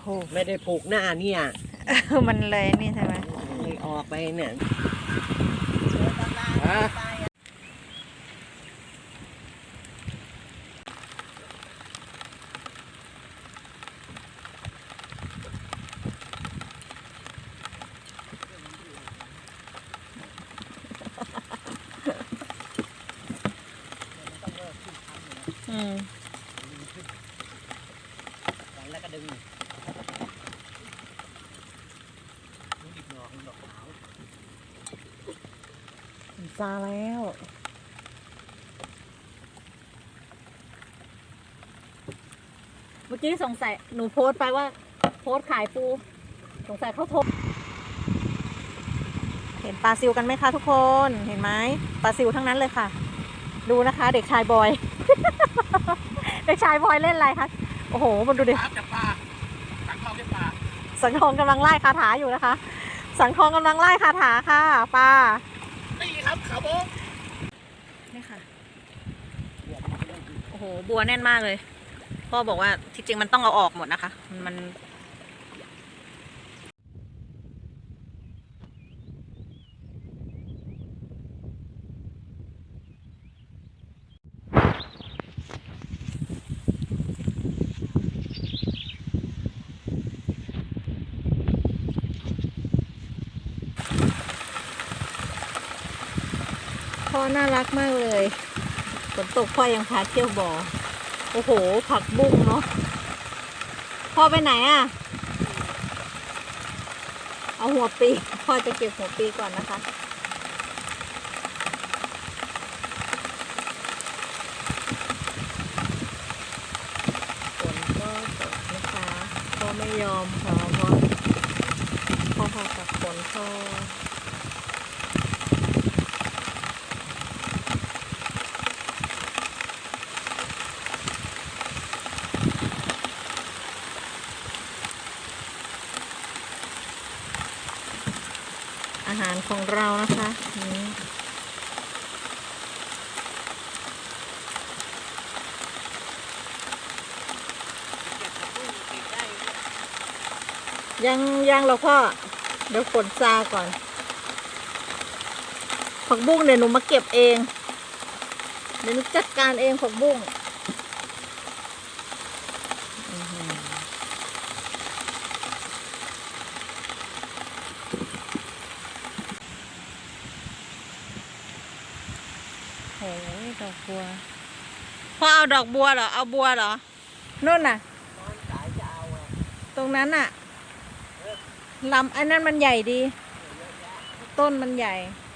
โห ไม่ได้ผูกหน้าเนี่ย มันเลยนี่ใช่ไหมเลยออกไปเนี่ยฮะอืมแล้วก็ดึงอีกดอกหนึ่งดอกขาว ซาแล้ว เมื่อกี้สงสัยหนูโพสต์ไปว่า โพสต์ขายปู สงสัยเขาโทรเห็นปลาซิวกันไหมคะทุกคนเห็นไหมปลาซิวทั้งนั้นเลยค่ะ ดูนะคะ เด็กชายบอย เด็กชายบอยเล่นอะไรคะโอ้โหมันดูดิปลาจับปลาตักเข้าได้ปลาสังทองกำลังไล่คาถาอยู่นะคะ สังทองกำลังไล่คาถาค่ะปลานี่ ครับผมนี่ค่ะ โอ้โห บัวแน่นมากเลย พ่อบอกว่าที่จริงมันต้องเอาออกหมดนะคะ มัน พ่อน่ารักมากเลยฝนตกพ่อยังพาเที่ยวบ่อ โอ้โห ผักบุ้งเนาะ พ่อไปไหนอะ่ะ เอาหัวปี พ่อจะเก็บหัวปีก่อนนะคะ ฝนก็ตกนะคะพ่อไม่ยอมพอพราะพ่อพอกับฝนพ่อ อาหารของเรานะคะนี่ยังยังเราพ่อ เดี๋ยวฝนซาก่อน ผักบุ้งเดี๋ยวหนูมาเก็บเอง เดี๋ยวหนูจัดการเองผักบุ้งอื้อหือ โอ้ยดอกบัวพ่อเอาดอกบัวเหรอ เอาบัวเหรอนู่นน่ะตอนสายจะเอาอะตรงนั้นน่ะลำอันนั้นมันใหญ่ดี ต้นมันใหญ่เ